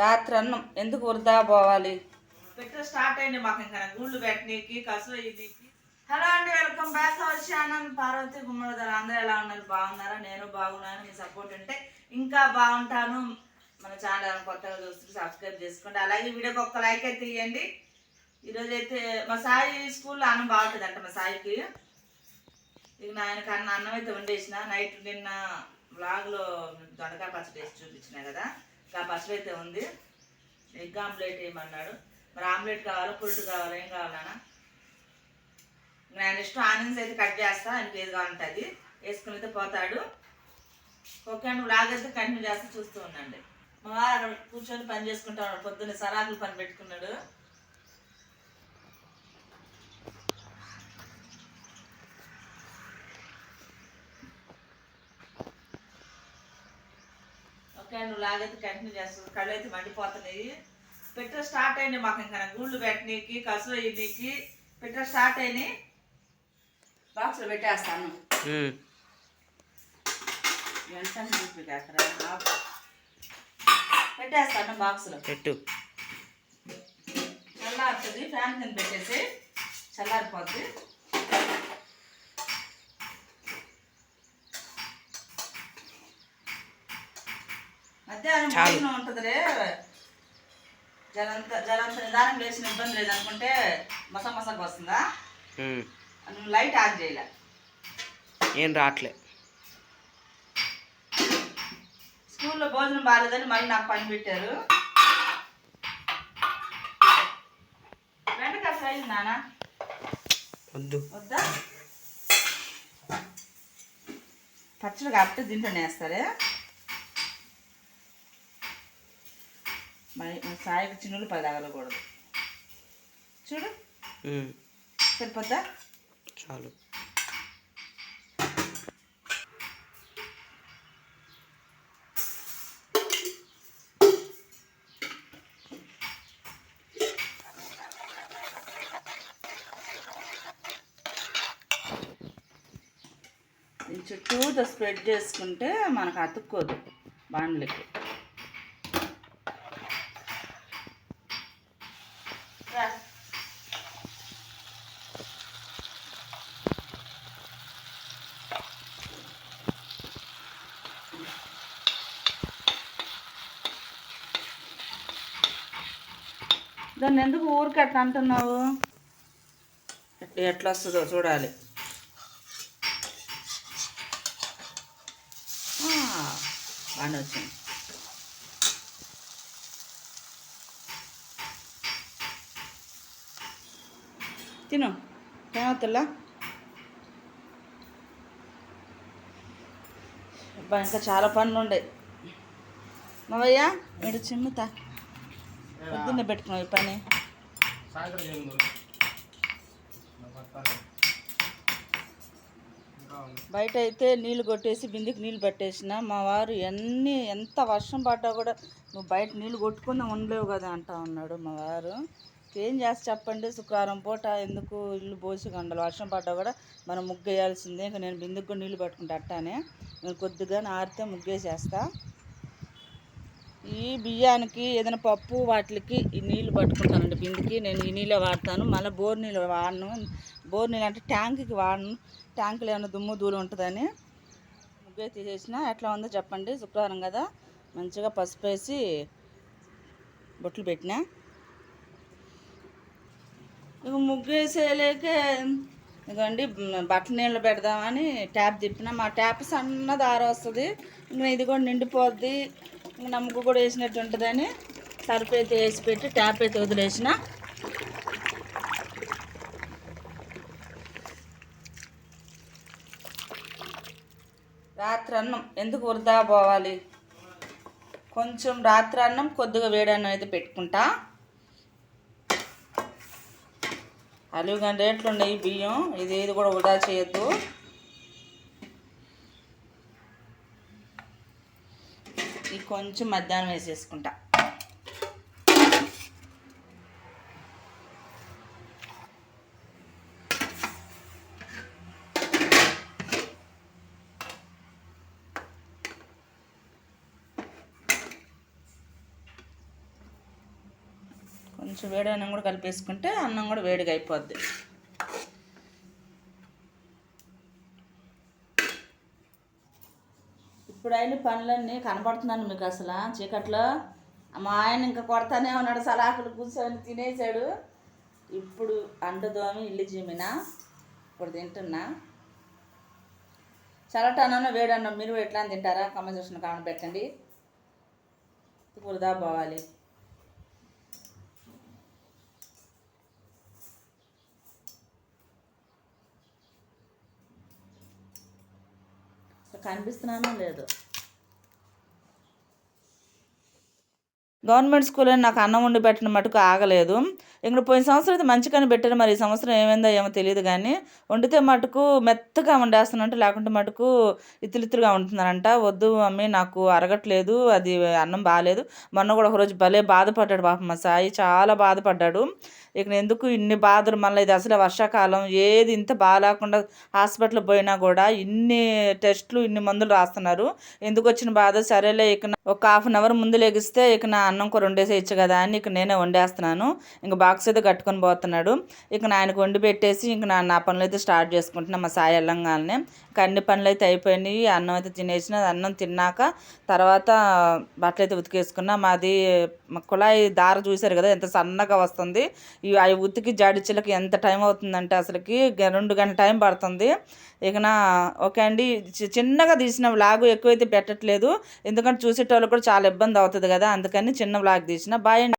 రాత్రి అన్నం ఎందుకు వృధా పోవాలి? పెట్ట స్టార్ట్ అయింది మాకు ఇంకా. గుళ్ళు పెట్టనీకి కసులు హలో అండి welcome back our channel Parvathi Gummadidaru అందరూ ఎలా ఉన్నారు? బాగున్నారా? నేను బాగున్నాను మీ సపోర్ట్ ఉంటే ఇంకా బాగుంటాను. మన ఛానల్ కొత్తగా చూస్తూ సబ్స్క్రైబ్ చేసుకోండి. అలాగే వీడియోకి ఒక్క లైక్ అయితే ఇవ్వండి ఈరోజు అయితే మా సాయి స్కూల్లో అన్నం బాగుంటుందంట మా సాయికి. ఇక నాయనకి అన్న అన్నం అయితే వండేసిన. నైట్ నిన్న బ్లాగ్లో దొండకాయ పచ్చడి వేసి చూపించిన కదా. ఇంకా పసుపు అయితే ఉంది. ఎగ్ ఆమ్లెట్ వేయమన్నాడు మరి ఆమ్లెట్ కావాలా పురుటు కావాలా ఏం కావాలన్నా నేను ఇష్టం ఆనియన్స్ అయితే కట్ చేస్తా ఆయనకి ఏది కావాలంటే అది. వేసుకుని అయితే పోతాడు. ఓకే అండి వ్లాగ్ అయితే కంటిన్యూ చేస్తే చూస్తూ ఉండండి. మా వారు అక్కడ కూర్చొని పని చేసుకుంటా ఉన్నాడు పొద్దున్న సరాకులు పని పెట్టుకున్నాడు. అండి లాగైతే కంటిన్యూ చేస్తుంది. కళ్ళు అయితే మండిపోతున్నాయి. పెట్ట స్టార్ట్ అయినాయి మాకు ఇంకా. గుళ్ళు పెట్టనీకి కసులు అయ్యనీకి పెట్ట స్టార్ట్ అయినాయి. బాక్స్లో పెట్టేస్తాను. అక్కడ పెట్టేస్తాను బాక్స్లో పెట్టు. చల్లారుతుంది. ఫ్యాన్ కింద పెట్టేసి చల్లారిపోద్ది. ఉంటుందిరే జలంత జలంత నిదానం లేచిన ఇబ్బంది లేదనుకుంటే మస మసకు వస్తుందా? నువ్వు లైట్ ఆన్ చేయలే. ఏం రావట్లే స్కూల్లో భోజనం బాగాలేదని మళ్ళీ నాకు పని పెట్టారు. బెండకాయ ఫ్రై నానా వద్దు. వద్దా? పచ్చడి కాబట్టి దీంట్లో వేస్తారే? మరి సాయికి చిన్నులు పది తగలకూడదు. చూడు. సరిపోద్దా? చాలు. చుట్టూతో స్ప్రెడ్ చేసుకుంటే మనకు అతుక్కోదు బాండ్లకి దాన్ని ఎందుకు ఊరికి అట్లా అంటున్నావు? ఎట్లా- ఎట్లా వస్తుందో చూడాలి. బాగానే వచ్చింది. తిను. ఏమవుతుందా అబ్బా ఇంకా చాలా పనులు ఉండే మావయ్య వీడు చిమ్ముతా. పొద్దున్నే పెట్టుకున్నావు ఈ పని. బయట అయితే నీళ్ళు కొట్టేసి బిందెకి నీళ్ళు పెట్టేసిన. మా వారు ఎన్ని ఎంత వర్షం పడ్డా కూడా నువ్వు బయట నీళ్ళు కొట్టుకుని ఉండలేవు కదా అంటా ఉన్నాడు మా వారు. ఏం చేస్తా చెప్పండి? శుక్రవారం పూట ఎందుకు ఇల్లు పోసి గంటలు వర్షం పడ్డా కూడా మనం ముగ్గు వేయాల్సిందే ఇంకా నేను బిందెకి కూడా నీళ్ళు పట్టుకుంటా అట్టానే నేను కొద్దిగా ఆరితే ముగ్గేసేస్తా. ఈ బియ్యానికి ఏదైనా పప్పు వాటికి ఈ నీళ్ళు పట్టుకుంటానండి బిందెకి. నేను ఈ నీళ్ళే వాడతాను. మళ్ళీ బోర్ నీళ్ళు వాడను. బోర్ నీళ్ళు అంటే ట్యాంక్కి వాడను. ట్యాంకులో ఏమైనా దుమ్ము దూరం ఉంటుందని ముగ్గే తీసేసిన ఎట్లా ఉందో చెప్పండి. శుక్రవారం కదా. మంచిగా పసుపు వేసి బొట్లు పెట్టిన. ఇక ముగ్గు వేసేయలేక ఇదిగోండి బట్టలు నీళ్ళు పెడదామని ట్యాప్ తిప్పిన. మా ట్యాప్ సన్నది వస్తుంది. ఇంక ఇది కూడా నిండిపోద్ది. ఇంకా కూడా వేసినట్టు ఉంటుందని సర్ఫ్ అయితే వేసి పెట్టి ట్యాప్ అయితే వదిలేసిన. రాత్రి అన్నం ఎందుకు వృధా పోవాలి? కొంచెం రాత్రి అన్నం కొద్దిగా వేడి అన్నం అయితే పెట్టుకుంటా. అలివిగా రేట్లు ఉన్నాయి బియ్యం ఇది ఏది కూడా వృధా చేయొద్దు. ఇది కొంచెం మధ్యాహ్నం వేసేసుకుంటా. కొంచెం వేడి అన్నం కూడా కలిపేసుకుంటే అన్నం కూడా వేడిగా అయిపోద్ది. ఇప్పుడు అయిన పనులన్నీ కనపడుతున్నాను మీకు అసలు. చీకట్లో మా ఆయన ఇంకా కొడతానే ఉన్నాడు సలాకులు కూర్చొని తినేసాడు ఇప్పుడు అండదోమి ఇల్లు జీమిన ఇప్పుడు తింటున్నా. చల్లటన్నం వేడి మీరు ఎట్లా అని తింటారా? కామెంట్ సెక్షన్ కామెంట్ పెట్టండి. వృధా పోవాలి కనిపిస్తున్నానో లేదు. గవర్నమెంట్ స్కూల్లో నాకు అన్నం వండి పెట్టిన మటుకు ఆగలేదు. ఇక్కడ పోయిన సంవత్సరం అయితే మంచిగానే పెట్టారు. మరి ఈ సంవత్సరం ఏమైందో ఏమో తెలియదు కానీ వండితే మటుకు మెత్తగా వండేస్తానంట లేకుంటే మటుకు ఇత్తులిత్తులుగా ఉంటున్నారంట. వద్దు మమ్మీ నాకు అరగట్లేదు అది అన్నం బాగాలేదు మొన్న కూడా ఒకరోజు భలే బాధపడ్డాడు పాపం మా సాయి. చాలా బాధపడ్డాడు. ఇక ఎందుకు ఇన్ని బాధలు మళ్ళీ ఇది అసలు వర్షాకాలం ఏది ఇంత బాగాలేకుండా హాస్పిటల్ పోయినా కూడా ఇన్ని టెస్టులు ఇన్ని మందులు రాస్తున్నారు. ఎందుకు వచ్చిన బాధ? సరేలే ఇక ఒక హాఫ్ అన్ అవర్ ముందు లెగిస్తే ఇక నా అన్నం కూర వండేసేయచ్చు కదా అని ఇక నేనే వండేస్తున్నాను. ఇంక బాక్స్ అయితే కట్టుకొని పోతున్నాడు. ఇక నా ఆయనకు వండి పెట్టేసి ఇంక నా నా పనులు అయితే స్టార్ట్ చేసుకుంటున్నా మా సాయి వెళ్ళంగానే ఇంకా అన్ని పనులు అయితే అయిపోయినాయి. అన్నం అయితే తినేసిన. అన్నం తిన్నాక తర్వాత బట్టలు అయితే ఉతికేసుకున్నా. మాది మా కుళాయి దార చూశారు కదా ఎంత సన్నగా వస్తుంది. ఇవి అవి ఉతికి జాడిచ్చలకి ఎంత టైం అవుతుందంటే అసలుకి రెండు గంటల టైం పడుతుంది. ఇక నా ఓకే అండి. చి- చిన్నగా తీసిన లాగు ఎక్కువైతే పెట్టట్లేదు. ఎందుకంటే వాళ్ళు కూడా చాలా ఇబ్బంది అవుతుంది కదా అందుకని చిన్న బ్లాగ్ తీసిన. బాయ్ అండి.